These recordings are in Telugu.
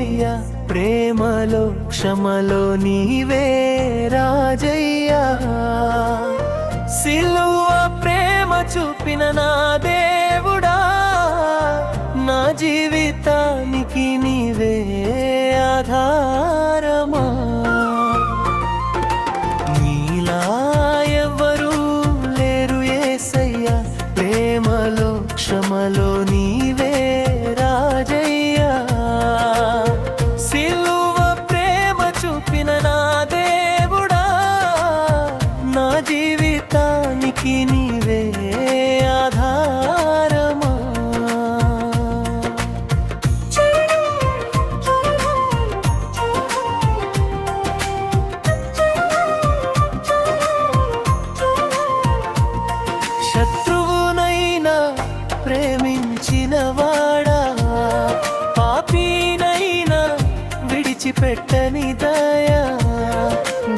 ఏసయ్యా ప్రేమలో క్షమలో నీవే రాజయ్యా. సిలువ ప్రేమ చూపిన నా దేవుడా నా జీవితానికి నీవే ఆధారమా? నీలా ఎవ్వరూ లేరు ఏసయ్యా ప్రేమలో క్షమలో నీ విడిచిపెట్టని దయా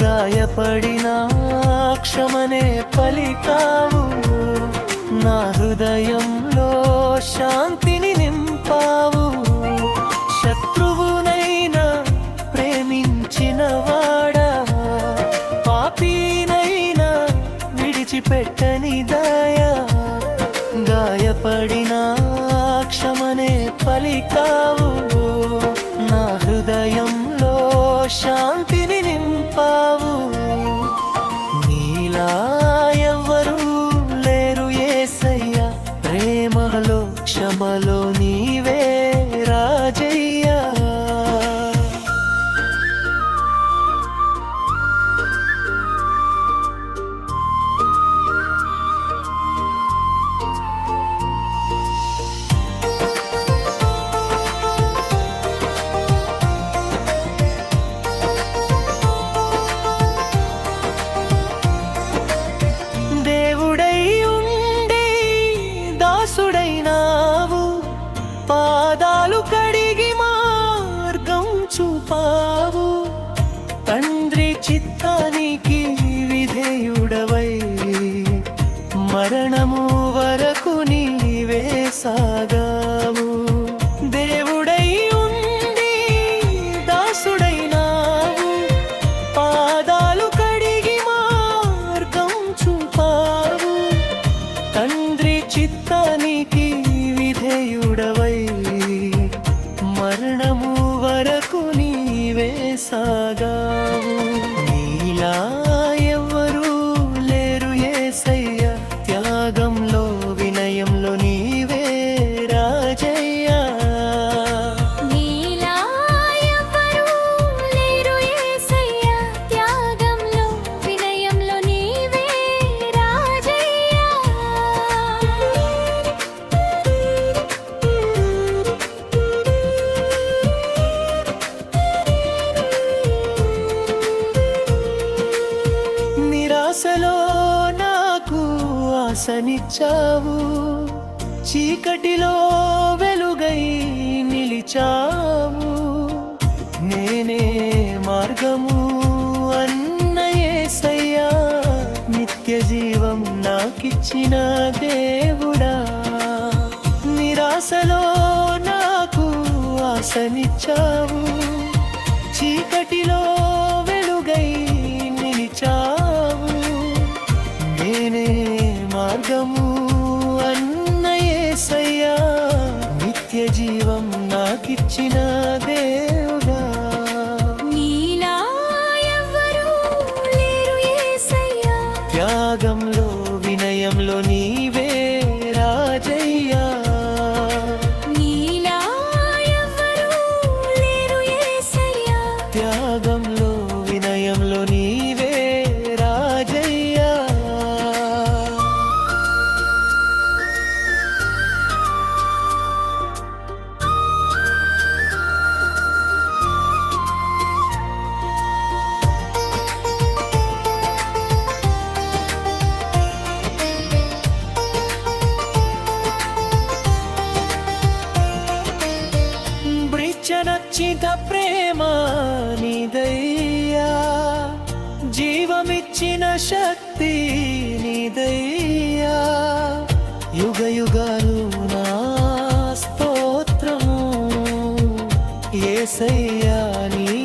గాయపడిన క్షమనే పలికావు నా హృదయంలో శాంతిని నింపావు. శత్రువునైనా ప్రేమించిన వాడా పాపీనైనా విడిచిపెట్టని దయా గాయపడిన క్షమనే పలికావు శాంతిని నింపావు. చిత్తానికి ఆశనిచ్చావు చీకటిలో వెలుగై నిలిచావు. నేనే మార్గము అన్నయేసయ్యా నిత్య జీవం నాకిచ్చిన దేవుడా. నిరాశలో నాకు ఆశనిచ్చావు. చీకటిలో వెలుగై నిలిచావు. నేనే మార్గము శక్తి నీదయ్యా. యుగ యుగాలు నా స్తోత్రము. ఏసయ్యా నీ